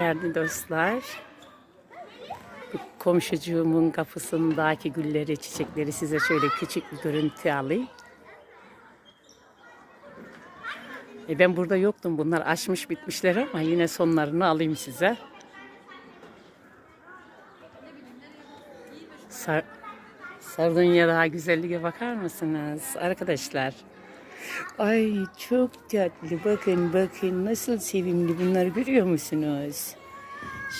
Değerli dostlar, komşucuğumun kapısındaki gülleri, çiçekleri size şöyle küçük bir görüntü alayım. E ben burada yoktum. Bunlar açmış bitmişler ama yine sonlarını alayım size. Sar Sardunya daha güzelliğe bakar mısınız arkadaşlar? Ay çok tatlı. Bakın bakın nasıl sevimli bunları görüyor musunuz?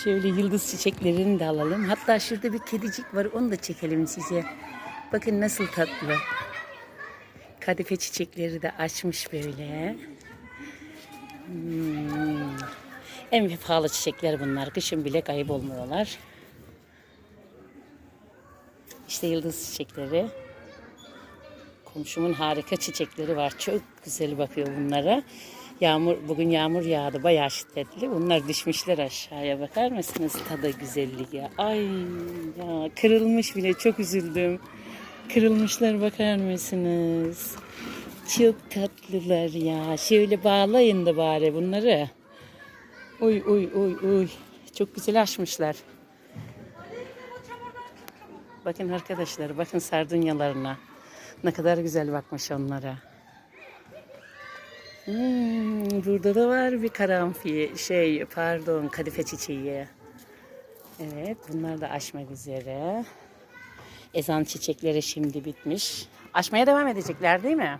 Şöyle yıldız çiçeklerini de alalım. Hatta şurada bir kedicik var onu da çekelim size. Bakın nasıl tatlı. Kadife çiçekleri de açmış böyle. Hmm. En pahalı çiçekler bunlar. Kışın bile kaybolmuyorlar. İşte yıldız çiçekleri. Komşumun harika çiçekleri var. Çok güzel bakıyor bunlara. Yağmur bugün yağmur yağdı bayağı şiddetli. Bunlar düşmüşler aşağıya bakar mısınız? Tadı güzelliği. Ay ya kırılmış bile çok üzüldüm. Kırılmışlar bakar mısınız? Çok tatlılar ya. Şöyle bağlayın da bari bunları. Uy uy uy uy. Çok güzel açmışlar. Bakın arkadaşlar, bakın sardunyalarına. Ne kadar güzel bakmış onlara. Hmm, burada da var bir karanfil, şey pardon kadife çiçeği. Evet, bunlar da açmak üzere. Ezan çiçekleri şimdi bitmiş. Açmaya devam edecekler değil mi?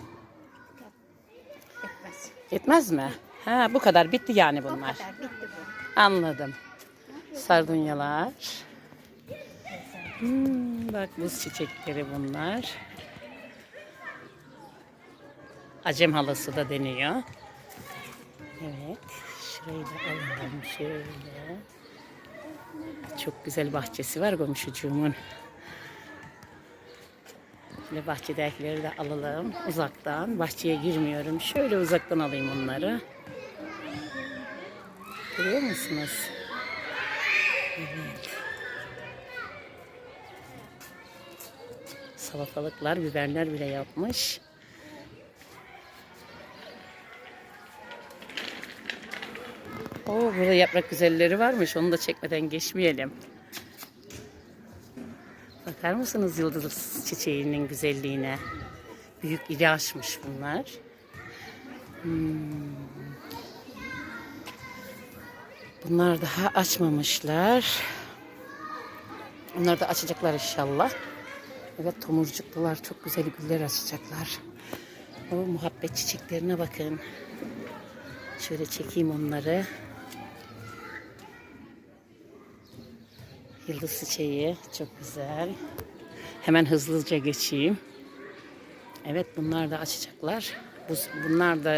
Etmez. Yetmez mi? Ha, bu kadar bitti yani bunlar. kadar bitti bu. Anladım. Sardunyalar. Hmm, bak buz çiçekleri bunlar. Acem halası da deniyor. Evet. Şurayı da alalım şöyle. Çok güzel bahçesi var komşucuğumun. Şöyle bahçedekileri de alalım uzaktan. Bahçeye girmiyorum. Şöyle uzaktan alayım onları. Görüyor musunuz? Evet. Salatalıklar, biberler bile yapmış. Oo, burada yaprak güzelleri varmış. Onu da çekmeden geçmeyelim. Bakar mısınız yıldız çiçeğinin güzelliğine? Büyük iri açmış bunlar. Bunlar daha açmamışlar. Onlar da açacaklar inşallah. Evet tomurcuklular çok güzel güller açacaklar. O muhabbet çiçeklerine bakın. Şöyle çekeyim onları. Yıldız çiçeği çok güzel. Hemen hızlıca geçeyim. Evet bunlar da açacaklar. Bu, bunlar da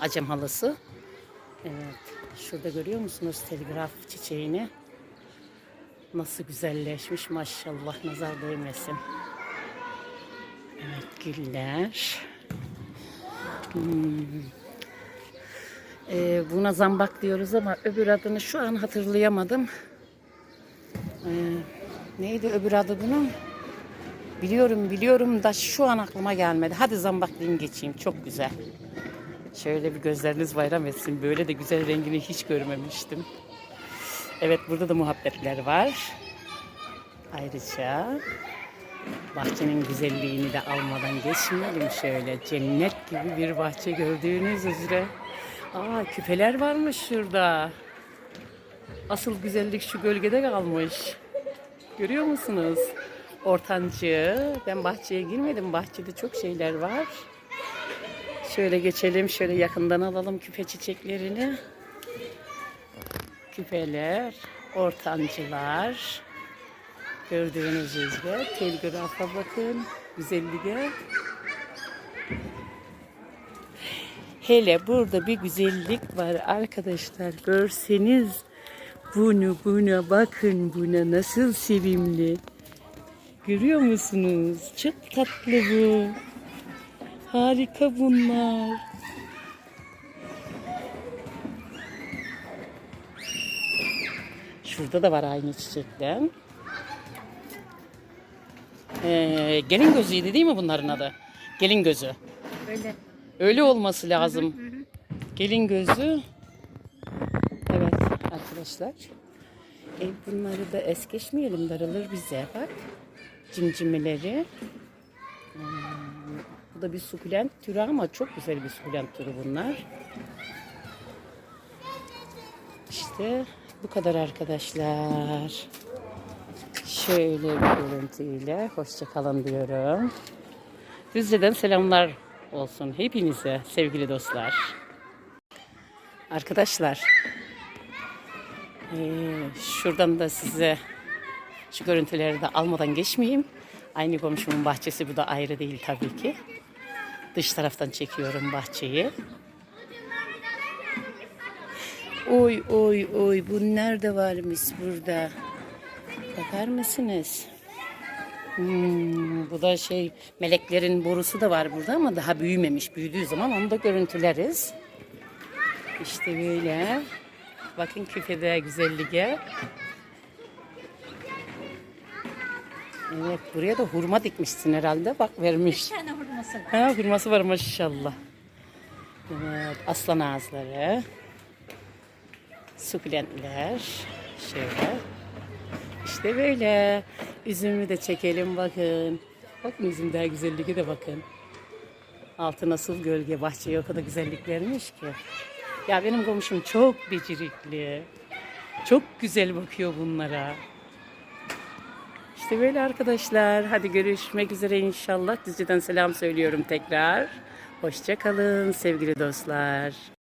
acem halısı. Evet. Şurada görüyor musunuz telgraf çiçeğini? Nasıl güzelleşmiş maşallah nazar değmesin. Evet güller. Hmm. Ee, buna zambak diyoruz ama öbür adını şu an hatırlayamadım. Ee, neydi öbür adı bunun? Biliyorum biliyorum da şu an aklıma gelmedi. Hadi zambak diyeyim geçeyim. Çok güzel. Şöyle bir gözleriniz bayram etsin. Böyle de güzel rengini hiç görmemiştim. Evet burada da muhabbetler var. Ayrıca bahçenin güzelliğini de almadan geçmeyelim şöyle. Cennet gibi bir bahçe gördüğünüz üzere. Aa küpeler varmış şurada. Asıl güzellik şu gölgede kalmış. Görüyor musunuz? Ortancı. Ben bahçeye girmedim. Bahçede çok şeyler var. Şöyle geçelim. Şöyle yakından alalım küpe çiçeklerini. Küpeler, ortancılar. Gördüğünüz üzere telgrafa bakın. Güzelliğe. Hele burada bir güzellik var arkadaşlar. Görseniz bunu buna bakın buna nasıl sevimli. Görüyor musunuz? Çok tatlı bu. Harika bunlar. Şurada da var aynı çiçekten. Ee, gelin gözüydü değil mi bunların adı? Gelin gözü. Öyle. Öyle olması lazım. Gelin gözü. Arkadaşlar. E, bunları da es geçmeyelim darılır bize bak. Cimcimeleri. Hmm, bu da bir sukulent türü ama çok güzel bir sukulent türü bunlar. İşte bu kadar arkadaşlar. Şöyle bir görüntüyle hoşça kalın diyorum. Düzce'den selamlar olsun hepinize sevgili dostlar. Arkadaşlar eee, şuradan da size şu görüntüleri de almadan geçmeyeyim. Aynı komşumun bahçesi bu da ayrı değil tabii ki. Dış taraftan çekiyorum bahçeyi. Oy oy oy bu nerede varmış burada? Bakar mısınız? Hmm, bu da şey meleklerin borusu da var burada ama daha büyümemiş. Büyüdüğü zaman onu da görüntüleriz. İşte böyle. Bakın küpede güzelliğe. Evet buraya da hurma dikmişsin herhalde. Bak vermiş. Bir tane hurması var. Ha, hurması var maşallah. Evet, aslan ağızları. Sukulentler. Şöyle. İşte böyle. Üzümü de çekelim bakın. Bakın üzüm daha güzelliği de bakın. Altı nasıl gölge bahçeye o kadar güzellik vermiş ki. Ya benim komşum çok becerikli. Çok güzel bakıyor bunlara. İşte böyle arkadaşlar. Hadi görüşmek üzere inşallah. Düzce'den selam söylüyorum tekrar. Hoşça kalın sevgili dostlar.